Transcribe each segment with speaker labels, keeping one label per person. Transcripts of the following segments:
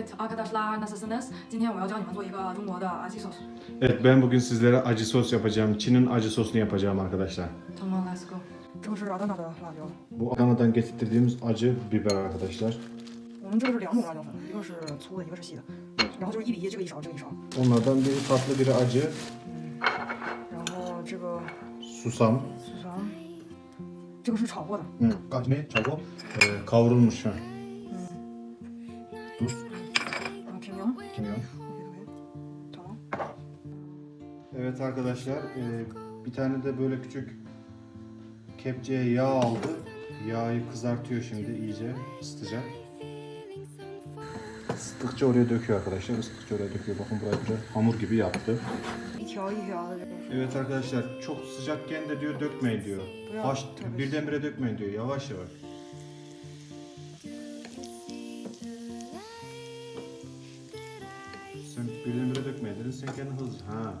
Speaker 1: Evet arkadaşlar nasılsınız? 今天我要教你们做一个中国的阿基 sos.
Speaker 2: Evet ben bugün sizlere acı sos yapacağım. Çin'in acı sosunu yapacağım arkadaşlar.
Speaker 1: Tamam let's go.
Speaker 3: 这个是阿丹娜的辣椒，
Speaker 2: Bu Adana'dan getirdiğimiz acı biber arkadaşlar.
Speaker 3: 我们这个是两种辣椒粉，一个是粗的，一个是细的，然后就是一比一，这个一勺，这个一勺。
Speaker 2: Onlardan biri tatlı biri acı.
Speaker 3: 然后这个
Speaker 2: Susam.
Speaker 3: 四川，这个是炒过的，
Speaker 2: Hı. Kaç ne? Çabuk. Ee, kavrulmuş ha. Tuz. düşünüyorum.
Speaker 3: Tamam.
Speaker 2: Evet arkadaşlar e, bir tane de böyle küçük kepçeye yağ aldı. Yağı kızartıyor şimdi iyice ısıtacak. Isıttıkça oraya döküyor arkadaşlar. Isıttıkça oraya döküyor. Bakın burayı böyle hamur gibi yaptı. Evet arkadaşlar çok sıcakken de diyor dökmeyin diyor.
Speaker 3: Bravo,
Speaker 2: Haş, birdenbire dökmeyin diyor. Yavaş yavaş. Sen birdenbire dökmeyin dedin. Sen kendin hızlı. Ha.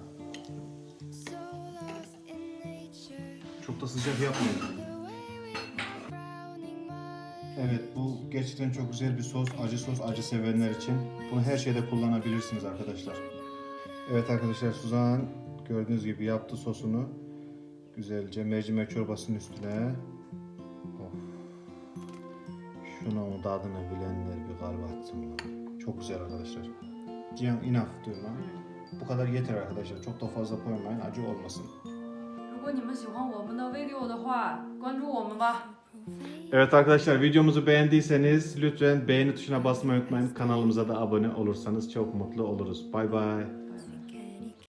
Speaker 2: Çok da sıcak yapmayın. Evet bu gerçekten çok güzel bir sos. Acı sos acı sevenler için. Bunu her şeyde kullanabilirsiniz arkadaşlar. Evet arkadaşlar Suzan gördüğünüz gibi yaptı sosunu. Güzelce mercimek çorbasının üstüne. Of. Şunun tadını bilenler bir kalp atsın. Çok güzel arkadaşlar. Cihan enough diyor lan. Bu kadar yeter arkadaşlar. Çok da fazla koymayın acı olmasın.
Speaker 1: 如果你们喜欢我们的 video 的话，关注我们吧。
Speaker 2: Evet arkadaşlar videomuzu beğendiyseniz lütfen beğeni tuşuna basmayı unutmayın. Kanalımıza da abone olursanız çok mutlu oluruz. Bay bay.